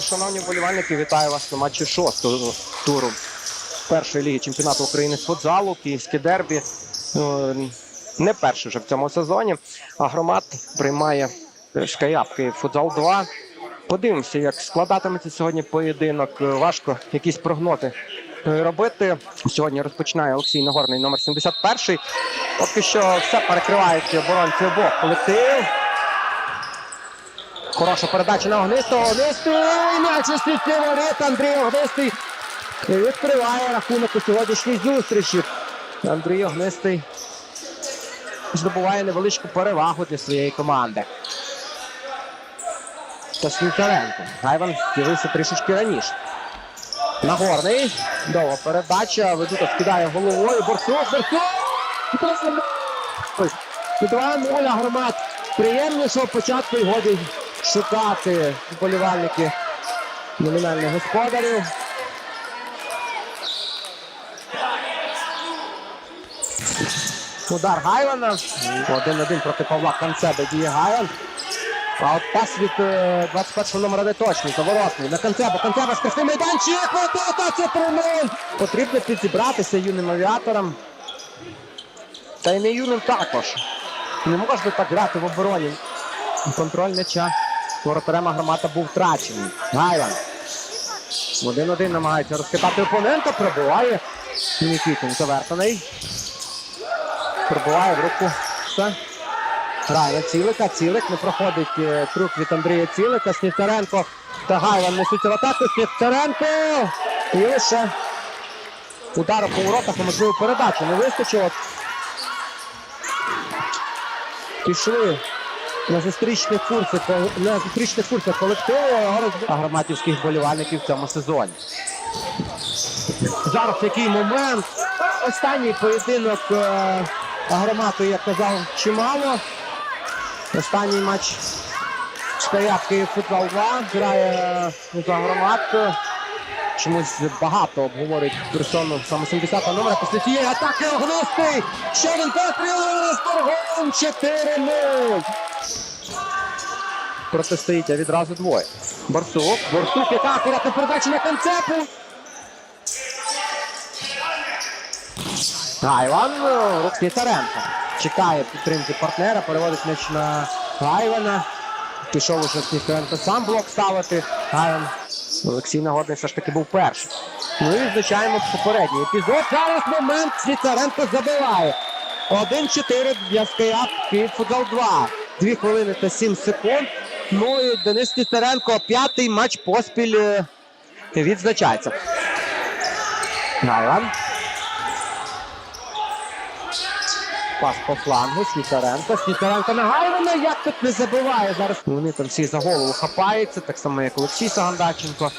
Шановні вболівальники, вітаю вас на матчі шостого туру першої ліги чемпіонату України з футзалу. Київське дербі. Е, Не перший вже в цьому сезоні. А громад приймає Шкаяп Київ футзал 2. Подивимося, як складатиметься сьогодні поєдинок. Е, Важко якісь прогноти е, робити. Сьогодні розпочинає Олексій Нагорний, номер 71. Поки що все перекривають оборонці обох колективів. Хороша передача на Огнистого. Огнистий! М'яч у сітці воріт. Андрій Огнистий відкриває рахунок у сьогоднішній зустрічі. Андрій Огнистий здобуває невеличку перевагу для своєї команди. Та Свінцаренко. Гайван з'явився трішечки раніше. Нагорний. Довга передача. Ведута скидає головою. Борсук, Борсук! Ось. 2-0 громад. Приємнішого початку і годі шукати вболівальники номінальних господарів. Удар Гайвана. Один-один проти Павла Канцеби діє Гайван. А от пас від е, 21-го номера не точний, заворотний. На Канцебу. Канцеба скрести майданчик. Отута це 3-0. Потрібно підзібратися юним авіаторам. Та й не юним також. Не можна так грати в обороні. Контроль м'яча воротарем громада був втрачений. Гайван. Один-один намагається розхитати опонента, пробиває. Нікітин завертаний. Пробиває в руку. Все. Грає Цілика. Цілик не проходить е, трюк від Андрія Цілика. Сніцаренко та Гайван несуться в атаку. Сніцаренко! І лише удару по воротах, а можливо передачу не вистачило. Пішли на зустрічних курсах, на зустрічних курсах колективу а громадівських болівальників в цьому сезоні. Зараз який момент. Останній поєдинок е, громаду, як казав, чимало. Останній матч Шкаяп Київ футбол 2 грає за громадку. Чомусь багато обговорюють персону саме 70 номера. Після цієї атаки Огнистий. Ще один постріл з торгом 4-0. Протистоїть відразу двоє. Барсук. Барсук, яка акуратна передача на концепу. Гайван, руки Царенко. Чекає підтримки партнера, переводить м'яч на Гайвана. Пішов уже Снісаренко сам блок ставити. Гайван. Олексій Нагорний все ж таки був перший. Ну і звичайно попередній епізод. Зараз момент Снісаренко забиває. 1-4 для Скаяп Київ футбол 2. 2 хвилини та 7 секунд. Ну і Денис Снісаренко п'ятий матч поспіль е, відзначається. Гайван. Пас по флангу, Снісаренко. Снісаренко на Як тут не забиває зараз? Вони там всі за голову хапаються, так само як Олексій Сагандаченко,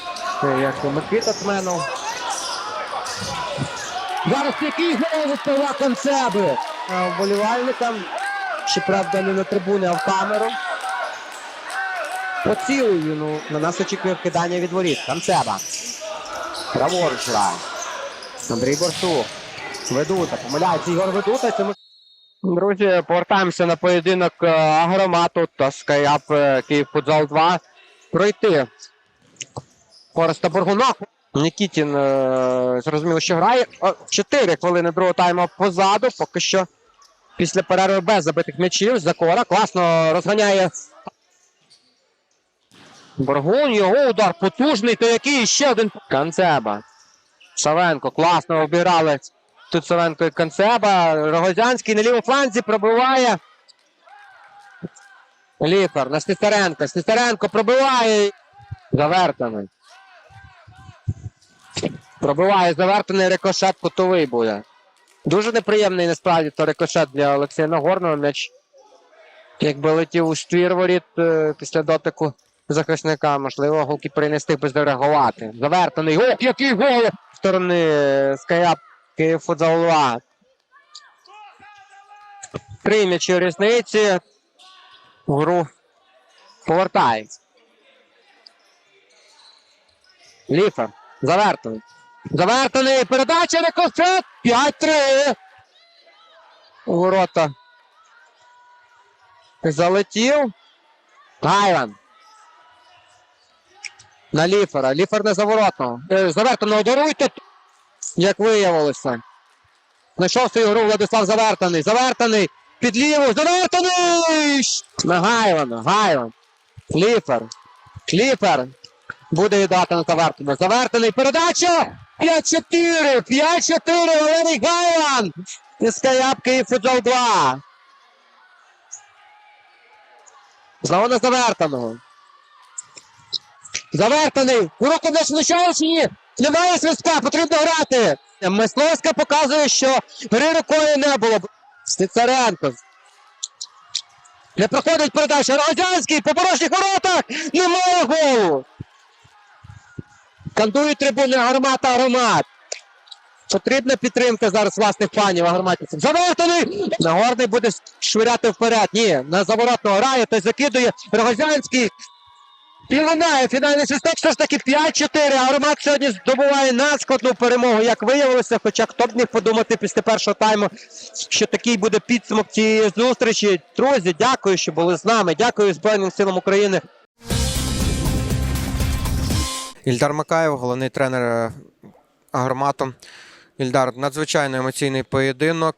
е, як Микита Тменов. Зараз який гол від Павла Концеби. А Вболівальникам. Щоправда, не на трибуни, а в камеру. Поцілую, ну, на нас очікує вкидання від воріт. Концеба. Праворуч грає. Андрій Борсук. Ведута. Помиляється Ігор Ведута. Це Друзі, повертаємося на поєдинок е, Агромату та Скаяп е, Київ футзал 2. Пройти Фореста Боргуна. Нікітін е, зрозуміло, що грає. О, Чотири хвилини другого тайму позаду. Поки що після перерви без забитих м'ячів. Закора класно розганяє Боргун. Його удар потужний. То який ще один Канцеба. Савенко класно обіграли Тут Савенко і Канцеба. Рогозянський на лівому фланзі пробиває. Ліфер на Стецаренко. Стецаренко пробиває. Завертаний. Пробиває завертаний рикошет кутовий буде. Дуже неприємний насправді то рикошет для Олексія Нагорного. М'яч. Якби летів у ствір воріт е, після дотику захисника, можливо, голкіпер не встиг би зреагувати. Завертаний. Ох, який гол! Сторони Скаяп Київ футзал Три м'ячі різниці. В гру повертається. Ліфер. Завертаний. Завертаний. Передача на ковчет. 5-3. Ворота. Залетів. Гайван. На ліфера. Ліфер не заворотно. Е, Завертаного даруйте. Як виявилося. Знайшов свою гру Владислав Завертаний. Завертаний. Під ліву. Завертаний! На Гайвана. Гайван. Кліпер. Кліпер. Буде віддати на Завертаного. Завертаний. Передача! 5-4. 5-4. Валерій Гайван. Із Каябки і футбол 2. Знову на Завертаного. Завертаний. Уроки не чи ні? Немає свистка, потрібно грати. Мисловська показує, що гри рукою не було. Стецаренко. Не проходить передача. Рогозянський по порожніх воротах. Немає голу. Кандують трибуни гармата гармат. Потрібна підтримка зараз власних панів гарматівців. Завертаний! Нагорний буде швиряти вперед. Ні, на заворотного грає, той закидує Рогозянський. І лунає фінальний свисток, все ж таки 5-4. Армат сьогодні здобуває надскладну перемогу, як виявилося. Хоча хто б міг подумати після першого тайму, що такий буде підсумок цієї зустрічі. Друзі, дякую, що були з нами. Дякую Збройним силам України. Ільдар Макаєв, головний тренер е, Агромату. Ільдар, надзвичайно емоційний поєдинок.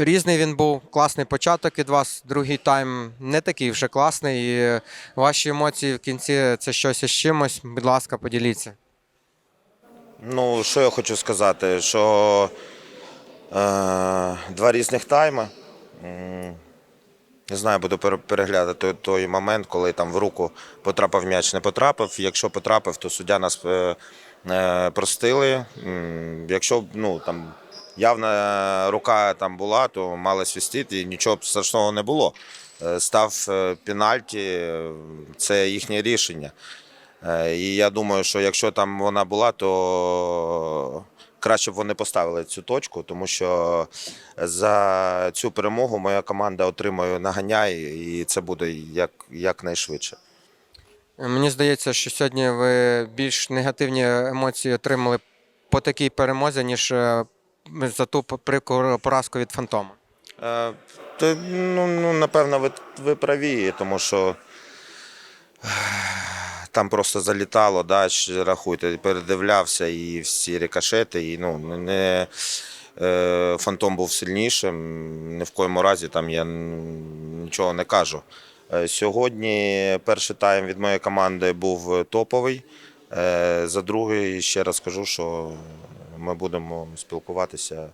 Різний він був, класний початок від вас. Другий тайм не такий вже класний. І ваші емоції в кінці це щось із чимось. Будь ласка, поділіться. Ну, що я хочу сказати, що е, два різних тайми. Не знаю, буду переглядати той, той момент, коли там в руку потрапив м'яч, не потрапив. Якщо потрапив, то суддя нас е, е, простили. Якщо ну, там, явна рука там була, то мали свістити і нічого страшного не було. Е, Став е, пенальті, е, це їхнє рішення. І я думаю, що якщо там вона була, то краще б вони поставили цю точку, тому що за цю перемогу моя команда отримує наганяй, і це буде як, якнайшвидше. Мені здається, що сьогодні ви більш негативні емоції отримали по такій перемозі, ніж за ту поразку від Фантома. Е, То, ну, ну, напевно, ви, ви праві, тому що там просто залітало, да, рахуйте, передивлявся і всі рикошети, і ну, не, е, фантом був сильнішим. Ні в коєму разі там я нічого не кажу. Е, Сьогодні перший тайм від моєї команди був топовий. Е, За другий ще раз кажу, що ми будемо спілкуватися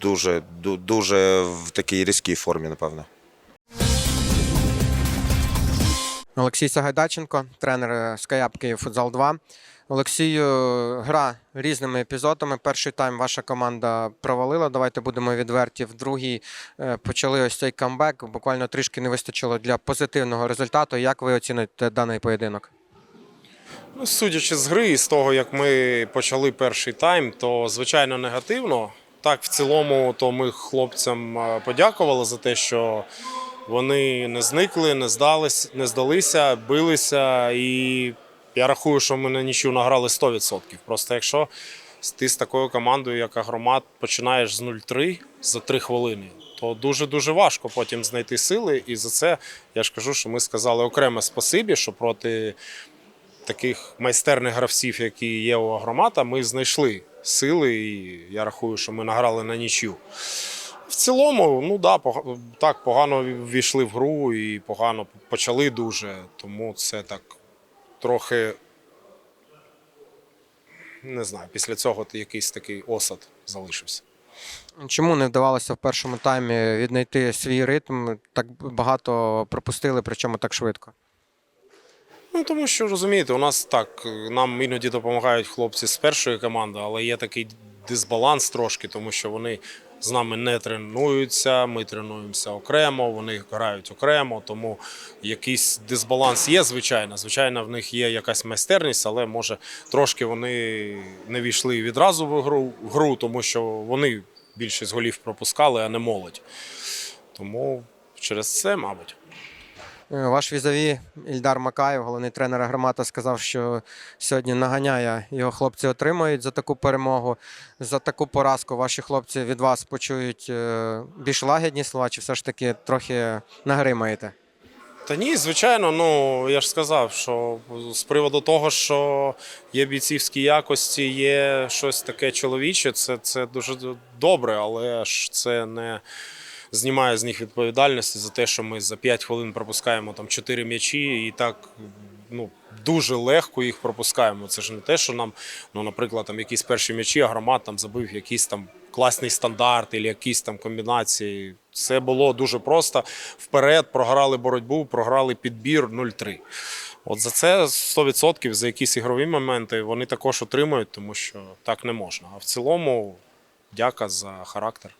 дуже, дуже в такій різкій формі, напевно. Олексій Сагайдаченко, тренер е, Скаяп Київ Футзал 2. Олексію, гра різними епізодами. Перший тайм ваша команда провалила. Давайте будемо відверті. В другій е, почали ось цей камбек. Буквально трішки не вистачило для позитивного результату. Як ви оціните даний поєдинок? Ну, судячи з гри, і з того, як ми почали перший тайм, то звичайно негативно. Так, в цілому, то ми хлопцям подякували за те, що вони не зникли, не здались, не здалися, билися. І я рахую, що ми на нічю награли 100%. Просто якщо ти з такою командою, як Агромат, починаєш з 0-3 за 3 хвилини, то дуже-дуже важко потім знайти сили. І за це я ж кажу, що ми сказали окреме спасибі, що проти таких майстерних гравців, які є у Агромата, ми знайшли сили, і я рахую, що ми награли на нічю. В цілому, ну да, так, погано ввійшли в гру і погано почали дуже. Тому це так трохи. Не знаю, після цього якийсь такий осад залишився. Чому не вдавалося в першому таймі віднайти свій ритм? Так багато пропустили, причому так швидко. Ну, тому що розумієте, у нас так, нам іноді допомагають хлопці з першої команди, але є такий дисбаланс трошки, тому що вони з нами не тренуються, ми тренуємося окремо, вони грають окремо, тому якийсь дисбаланс є, звичайно. Звичайно, в них є якась майстерність, але може трошки вони не війшли відразу в гру, в гру тому що вони більшість голів пропускали, а не молодь. Тому через це, мабуть. Е, Ваш візаві Ільдар Макаєв, головний тренер Агромата, сказав, що сьогодні наганяє його хлопці отримують за таку перемогу. За таку поразку ваші хлопці від вас почують е, більш лагідні слова, чи все ж таки трохи нагримаєте? Та ні, звичайно, ну я ж сказав, що з приводу того, що є бійцівські якості, є щось таке чоловіче, це, це дуже добре, але ж це не знімає з них відповідальності за те, що ми за 5 хвилин пропускаємо там 4 м'ячі і так ну, дуже легко їх пропускаємо. Це ж не те, що нам, ну, наприклад, там якісь перші м'ячі, а громад там забив якийсь там класний стандарт, або якісь там комбінації. Це було дуже просто. Вперед програли боротьбу, програли підбір 0-3. От за це 100% за якісь ігрові моменти вони також отримують, тому що так не можна. А в цілому, дяка за характер.